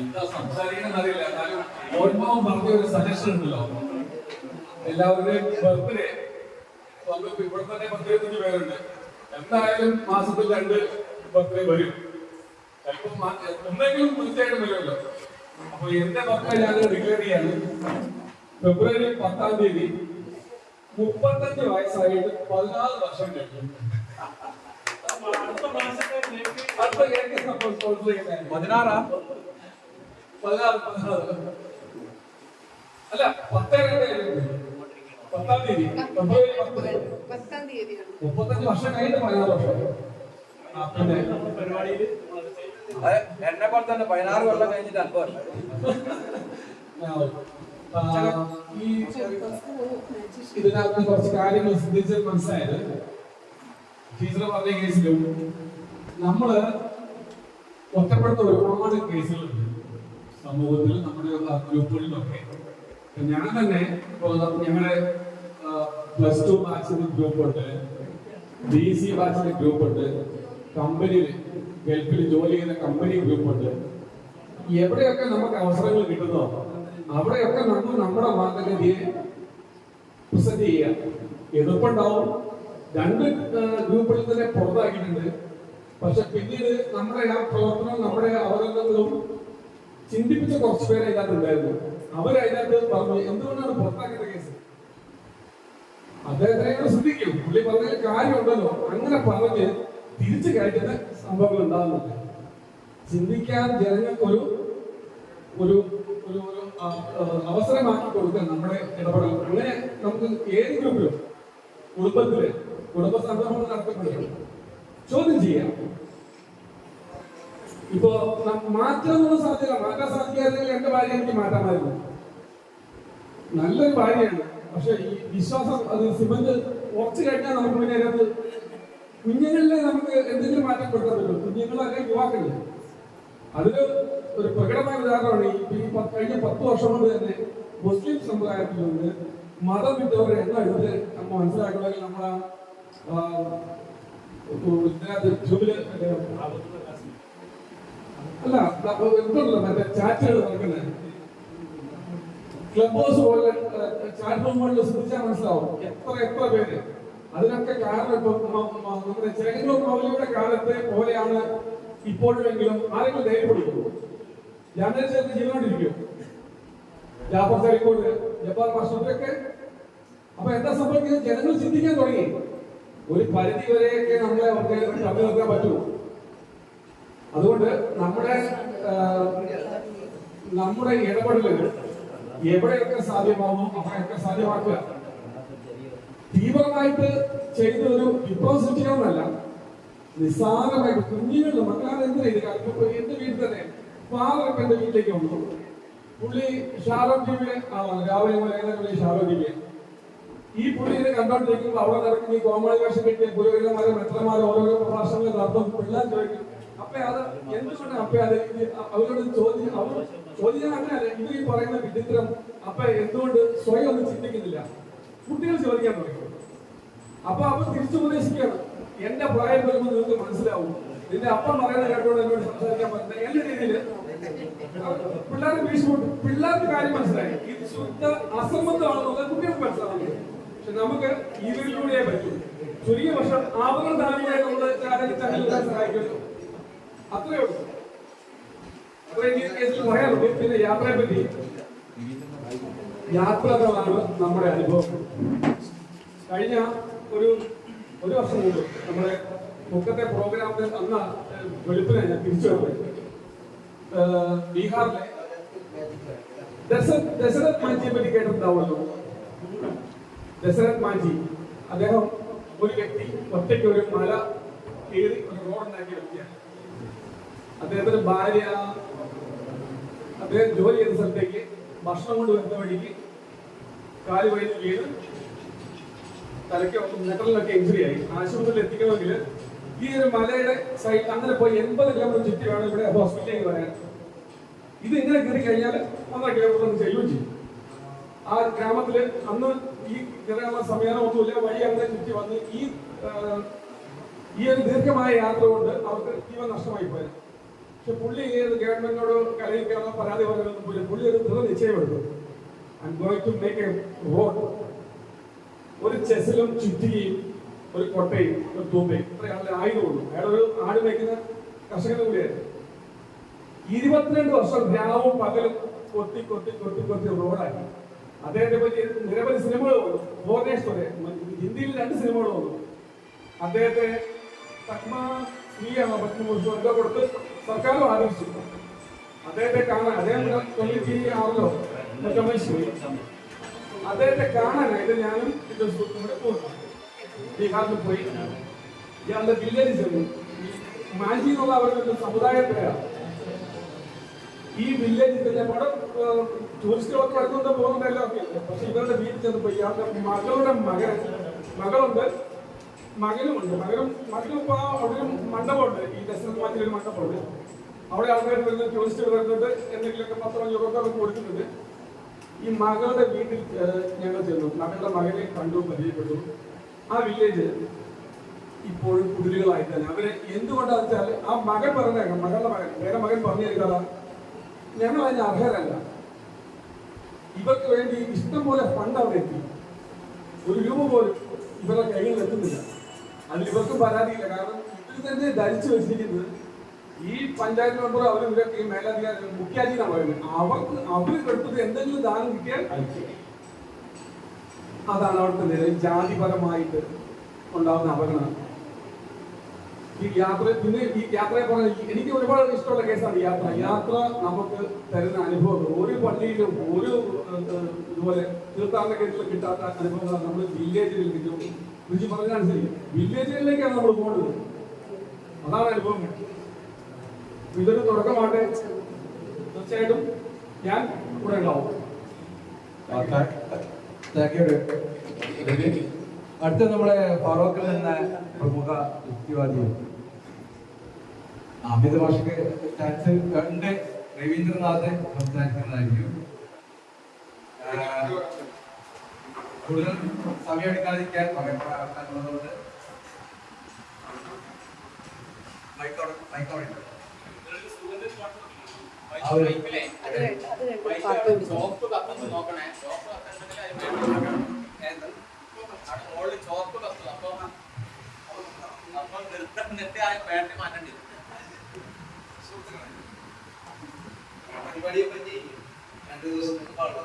എന്താ സംസാരിക്കണം അറിയില്ല. എന്നാലും ഓർമ്മവും പറഞ്ഞ ഒരു സജഷൻ ഉണ്ടല്ലോ. എല്ലാവരുടെയും ബർത്ത്ഡേ നമുക്ക് ഇവിടെ തന്നെ പത്തിരുപത്തഞ്ച് പേരുണ്ട്. എന്തായാലും മാസത്തിൽ രണ്ട് ബർത്ത്ഡേ വരും. ചിലപ്പോൾ ഒന്നെങ്കിലും തീർച്ചയായിട്ടും വരുമല്ലോ. അപ്പൊ എന്റെ ബർത്ത്ഡേ ഞാൻ ഡിക്ലെയർ ചെയ്യാണ്. ഫെബ്രുവരി പത്താം തീയതി. മുപ്പത്തഞ്ച് വയസ്സായിട്ട് പതിനാറ് വർഷം കഴിഞ്ഞു. അടുത്ത കേക്ക് സ്പോൺസർ ചെയ്യുന്നത് പതിനാറാ? പതിനാറ് പതിനാറ് അല്ല പത്തേ രണ്ട് പത്താം തീയതി. ഫെബ്രുവരി പത്ത്. പത്താം തീയതിയാണ്. മുപ്പത്തഞ്ച് വർഷം കഴിഞ്ഞിട്ട് പതിനാറ് വർഷം. ആ, പിന്നെ എന്നെ പോലെ തന്നെ പതിനാറ് കൊല്ലം കഴിഞ്ഞിട്ട് ഈ ഇതിനകത്ത് കുറച്ച് കാര്യങ്ങൾ ശ്രദ്ധിച്ച് മനസ്സിലായത്. ടീച്ചർ പറഞ്ഞ കേസിലും നമ്മൾ ഒറ്റപ്പെടുത്ത ഒരുപാട് കേസുകളുണ്ട്. സമൂഹത്തിൽ നമ്മുടെ ഗ്രൂപ്പുകളിലൊക്കെ. ഞാൻ തന്നെ ഞങ്ങളെ പ്ലസ് ടു ബാച്ചിന് ഗ്രൂപ്പ് ഉണ്ട് ബി സി ബാച്ചിന് ഗ്രൂപ്പ് ഉണ്ട് കമ്പനിയിൽ ഗൾഫിൽ ജോലി ചെയ്യുന്ന കമ്പനി ഗ്രൂപ്പ് ഉണ്ട് എവിടെയൊക്കെ നമുക്ക് അവസരങ്ങൾ കിട്ടുന്നോ അവിടെയൊക്കെ നമ്മൾ നമ്മുടെ മാർഗഗതിയെ പ്രസന്റ് ചെയ്യുക. എതിർപ്പുണ്ടാവും രണ്ട് ഗ്രൂപ്പുകളിൽ തന്നെ പുറത്താക്കിയിട്ടുണ്ട്. പക്ഷെ പിന്നീട് നമ്മുടെ ആ പ്രവർത്തനവും നമ്മുടെ അവതരണങ്ങളും ചിന്തിപ്പിച്ച കുറച്ച് പേര് അതിനകത്ത് ഉണ്ടായിരുന്നു. അവരതിനകത്ത് പറഞ്ഞു എന്തുകൊണ്ടാണ് പുറത്താക്കിയത് കേസ്? അദ്ദേഹത്തിനെ ശ്രദ്ധിക്കും. പുള്ളി പറഞ്ഞ കാര്യമുണ്ടല്ലോ. അങ്ങനെ പറഞ്ഞ് തിരിച്ചു കയറ്റുന്ന സംഭവങ്ങൾ ഉണ്ടാകുന്നുണ്ട്. ചിന്തിക്കാൻ ജനങ്ങൾക്ക് ഒരു ഒരു ഒരു അവസരമാക്കി കൊടുക്കാൻ നമ്മുടെ ഇടപെടൽ. അങ്ങനെ നമുക്ക് ഏത് ഗ്രൂപ്പിലും കുടുംബത്തിൽ കുടുംബ സംരംഭങ്ങൾ നടത്തപ്പെടുകയാണ് ചോദ്യം ചെയ്യാം. ഇപ്പോ ന- മാറ്റാനുള്ള സാധ്യത മാറ്റാൻ സാധിക്കാതില്ലെങ്കിൽ എന്റെ ഭാര്യ എനിക്ക് മാറ്റാമായിരുന്നു. നല്ലൊരു ഭാര്യയാണ്. പക്ഷെ ഈ വിശ്വാസം അത് സിമന്റ് ഉറച്ചു കഴിഞ്ഞാൽ നമുക്ക് പിന്നെ അതിനകത്ത് കുഞ്ഞുങ്ങളിലെ നമുക്ക് എന്തെങ്കിലും മാറ്റം കൊടുക്കാൻ പറ്റും. കുഞ്ഞുങ്ങളൊക്കെ യുവാക്കളില്ല അതിന് ഒരു പ്രകടമായ ഉദാഹരണമാണ് ഈ കഴിഞ്ഞ പത്ത് വർഷം കൊണ്ട് തന്നെ മുസ്ലിം സമുദായത്തിൽ നിന്ന് മതം വിട്ടവരെ എണ്ണം നമ്മൾ മനസ്സിലാക്കണമെങ്കിൽ നമ്മളാ ഇതിനകത്ത് ട്യൂബിൽ അല്ല എന്തുണ്ടല്ലോ മറ്റേ ചാറ്റുകൾ നടക്കുന്നത്. ക്ലബ് ഹൗസ് പോലെ ചാറ്റ് ശ്രദ്ധിച്ചാൽ മനസ്സിലാവും എത്ര എത്ര പേര്. അതിനൊക്കെ കാരണം ഇപ്പൊ നമ്മുടെ ചെങ്ങന്നൂർ മൗലിയുടെ കാലത്തെ പോലെയാണ് ഇപ്പോഴുമെങ്കിലും ആരെങ്കിലും ധൈര്യപ്പെടുക്കും ജാമ്യം ചേർത്ത് ജീവനോടിരിക്കും ജാഫർ സലിക്കോട് ജബ്ബാർ മാസ്റ്ററൊക്കെ അപ്പൊ എന്താ സംഭവിക്കുന്നത്? ജനങ്ങൾ ചിന്തിക്കാൻ തുടങ്ങി. ഒരു പരിധി വരെയൊക്കെ നമ്മളെ തമ്മിൽ നിർത്താൻ പറ്റൂ. അതുകൊണ്ട് നമ്മുടെ നമ്മുടെ ഇടപെടലുകൾ എവിടെയൊക്കെ സാധ്യമാവുമോ അവിടെയൊക്കെ സാധ്യമാക്കുക. തീവ്രമായിട്ട് ചെയ്ത ഒരു വിപ്ലവം സൃഷ്ടിക്കണമെന്നല്ല നിസ്സാരമായിട്ട് കുഞ്ഞുങ്ങൾ മക്കളാണ് എന്ത് ചെയ്ത്? ഇപ്പൊ എന്റെ വീട്ടിൽ തന്നെ ഫാദർ എന്റെ വീട്ടിലേക്ക് വന്നു. പുള്ളി ഷാരോ ടിവിയെ രാവിലെ പുള്ളി ഷാരോ ടിവിയെ ഈ പുള്ളിനെ കണ്ടോണ്ടിരിക്കുമ്പോൾ അവിടെ നടക്കുന്ന ഈ കോമാളി വേഷം കിട്ടിയ പുരോഹിതന്മാരും മെത്രമാരെ ഓരോരോ പ്രഭാഷണങ്ങൾ നടത്തും. പിള്ളേർ ചോദിക്കും അപ്പൊ അത് എന്തുകൊണ്ട് അപ്പൊ അത് അവരോട് ചോദ്യം അവർ ചോദ്യം അങ്ങനെയല്ല? ഇവർ ഈ പറയുന്ന വിചിത്രം. അപ്പൊ എന്തുകൊണ്ട് സ്വയം ഒന്നും ചിന്തിക്കുന്നില്ല? കുട്ടികൾ ചോദിക്കാൻ തുടങ്ങി. അപ്പൊ അവർ തിരിച്ചുപദേശിക്കുകയാണ്. എന്റെ പ്രായം വരുമ്പോൾ നിങ്ങൾക്ക് മനസ്സിലാവും. നിന്റെ അപ്പം പറയുന്ന കേട്ടോണ്ട് എന്നോട് സംസാരിക്കാൻ പറ്റുന്ന എന്റെ രീതിയിൽ പിള്ളേരെ ഭീഷണി പിള്ളേർക്ക് കാര്യം മനസ്സിലായി. ഇത് ശുദ്ധ അസംബന്ധമാണെന്നുള്ളത് കുട്ടികൾക്ക് മനസ്സിലാവില്ല പക്ഷെ നമുക്ക് ഇതിലൂടെ പറ്റും. ചുരുങ്ങിയ പക്ഷം ആവുന്ന ധാരണയായി നമ്മൾ ചാനലിൽ സഹായിക്കുന്നു അത്രേ ഉള്ളൂ അത്രേ ഈ കേസിൽ പറയാനുള്ളൂ പിന്നെ യാത്രയെ പറ്റി യാത്രകളാണ് നമ്മുടെ അനുഭവം. കഴിഞ്ഞ ഒരു ഒരു വർഷം മുമ്പ് നമ്മുടെ മുക്കത്തെ പ്രോഗ്രാമിൽ അന്ന് വെളുപ്പിനെ ഞാൻ തിരിച്ചു ബീഹാറിലെ ദശരത് മാഞ്ചിയെ പറ്റി കേട്ടിട്ടുണ്ടാവുമല്ലോ. ദശരത് മാഞ്ചി അദ്ദേഹം ഒരു വ്യക്തി ഒറ്റയ്ക്ക് ഒരു മല കയറി ഒരു റോഡ് ഉണ്ടാക്കിയ വ്യക്തിയാണ്. അദ്ദേഹത്തിന്റെ ഭാര്യ അദ്ദേഹം ജോലി ചെയ്ത സ്ഥലത്തേക്ക് ഭക്ഷണം കൊണ്ട് വരുന്ന വഴിക്ക് കാൽ വഴി വീണ് തലയ്ക്ക് നെട്ടലിനൊക്കെ ഇഞ്ചുറി ആയി. ആശുപത്രിയിൽ എത്തിക്കണമെങ്കിൽ ഈ ഒരു മലയുടെ സൈഡ് അങ്ങനെ പോയി എൺപത് കിലോമീറ്റർ ചുറ്റി വേണം ഇവിടെ ഹോസ്പിറ്റലിലേക്ക് വരാൻ. ഇത് ഇങ്ങനെ കയറി കഴിഞ്ഞാൽ ഒന്നര കിലോമീറ്റർ ഒന്ന് ചെയ്യുകയും ചെയ്യും. ആ ഗ്രാമത്തിൽ അന്ന് ഈ കയറാനുള്ള സംവിധാനമൊന്നുമില്ല വഴി അങ്ങനെ ചുറ്റി വന്ന് ഈ ഈ ഒരു ദീർഘമായ യാത്ര കൊണ്ട് അവർക്ക് ജീവൻ നഷ്ടമായി പോയത് പക്ഷെ പുള്ളി ഗവൺമെന്റിനോട് കലയിൽ കയറാൻ പരാതി പറയാനൊന്നും പോയില്ല പുള്ളി ഒരു ദൃഢ നിശ്ചയമെടുത്തു I going to make a road ഒരു ചെസിലും ചുറ്റിയും ഒരു കൊട്ടയും ഒരു തൂമ്പയും. ഇത്രയാണ് ആയുധമുള്ളൂ. ഒരു ആട് മേക്കുന്ന കർഷകനും കൂടിയായിരുന്നു. ഇരുപത്തിരണ്ട് വർഷം രാവും പകലും കൊത്തി കൊത്തി കൊത്തി കൊത്തി റോഡാക്കി. അദ്ദേഹത്തെ പറ്റി നിരവധി സിനിമകൾ വന്നു. ഭുവനേശ്വരെ ഹിന്ദിയിൽ രണ്ട് സിനിമകൾ വന്നു. അദ്ദേഹത്തെ പത്മശ്രീയാണോ പത്മഭൂഷൺ എന്തോ കൊടുത്ത്? സർക്കാരും ആദരിച്ചു അദ്ദേഹത്തെ കാണാൻ അദ്ദേഹം തൊണ്ണൂറ്റി ആറിലോ? മറ്റൊന്നിച്ചു അദ്ദേഹത്തെ കാണാനായിട്ട് ഞാനും എന്റെ സുഹൃത്തും കൂടെ പോകുന്നു ബീഹാറിൽ പോയി. ഇയാളുടെ വില്ലേജ് ചെന്നു. മാജി എന്നുള്ള അവരുടെ സമുദായ പേരാണ് ഈ വില്ലേജിൽ തന്നെ അവിടെ ടൂറിസ്റ്റുകളൊക്കെ വരുന്നുണ്ട് പോകുന്നുണ്ടല്ലോ ഒക്കെ പക്ഷെ ഇവരുടെ വീട്ടിൽ ചെന്നപ്പോ ഇയാളുടെ മകളുടെ മകൻ മകളുണ്ട്. മകനുമുണ്ട്. മകനും മകനും ഇപ്പൊ അവിടെ മണ്ഡപമുണ്ട്. ഈ ദശരഥ ഒരു മണ്ഡപമുണ്ട്. അവിടെ ആൾക്കാർ വരുന്ന ടൂറിസ്റ്റുകൾ വരുന്നുണ്ട്. എന്തെങ്കിലുമൊക്കെ പത്തോ അഞ്ഞൂറ് കൊടുക്കുന്നുണ്ട്. ഈ മകളുടെ വീട്ടിൽ ഞങ്ങൾ ചെന്നു. മകളുടെ മകനെ കണ്ടു പരിചയപ്പെട്ടു. ആ വില്ലേജ് ഇപ്പോഴും കുടിലുകളായി തന്നെ അവർ എന്തുകൊണ്ടാന്ന് വെച്ചാൽ ആ മകൻ പറഞ്ഞേക്കാം. മകളുടെ മകൻ. വേറെ മകൻ പറഞ്ഞു കഥ ഞങ്ങൾ അതിന് അർഹരല്ല. ഇവർക്ക് വേണ്ടി ഇഷ്ടം പോലെ ഫണ്ട് അവിടെ എത്തി. ഒരു രൂപ പോലും ഇവരുടെ കയ്യിൽ എത്തുന്നില്ല. അതിൽ ഇവർക്കും പരാതിയില്ല. കാരണം ഇതിൽ തന്നെ ധരിച്ചു വെച്ചിരിക്കുന്നത് ഈ പഞ്ചായത്ത് മെമ്പർ അവർ ഇവരൊക്കെ ഈ മേലധികാരി മുഖ്യാജീനാണ് പറയുന്നത്. അവർക്ക് അവർ കൊടുത്തത് എന്തെങ്കിലും ദാനം കിട്ടിയാൽ അതാണ് അവിടുത്തെ നില. ജാതിപരമായിട്ട് ഉണ്ടാകുന്ന അപകടം ഈ യാത്ര പിന്നെ ഈ യാത്രയെ പറഞ്ഞ എനിക്ക് ഒരുപാട് ഇഷ്ടമുള്ള കേസാണ് യാത്ര. യാത്ര നമുക്ക് തരുന്ന അനുഭവം ഒരു പള്ളിയിലും ഒരു ഇതുപോലെ തീർത്ഥാടന കേസിലും കിട്ടാത്ത അനുഭവങ്ങളാണ് നമ്മൾ വില്ലേജിൽ കിട്ടും രുചി ശരി വില്ലേജുകളിലേക്കാണ് നമ്മൾ പോകുന്നത് അതാണ് അനുഭവം. ഇതൊരു തുടക്കമാട്ടെ തീർച്ചയായിട്ടും ഞാൻ കൂടെ ഉണ്ടാവും. അടുത്ത നമ്മളെ ഫാറൂഖിൽ എന്ന പ്രമുഖ യുക്തിവാദി അമിത് ഭാഷയ്ക്ക് ചാൻസ് കണ്ട് രവീന്ദ്രനാഥ് സംസാരിക്കുന്നതായിരിക്കും. കൂടുതൽ സമയം എടുക്കാതിരിക്കാൻ പറയപ്പെട്ട ആൾക്കാരുള്ളതുകൊണ്ട് ചോപ്പ് കത്തും അപ്പൊ അപ്പൊ നിർത്തം നിർത്തി ആ ബാറ്ററി മാറ്റേണ്ടി. പരിപാടിയെ പറ്റി രണ്ടു ദിവസം മുമ്പ് ആളുകൾ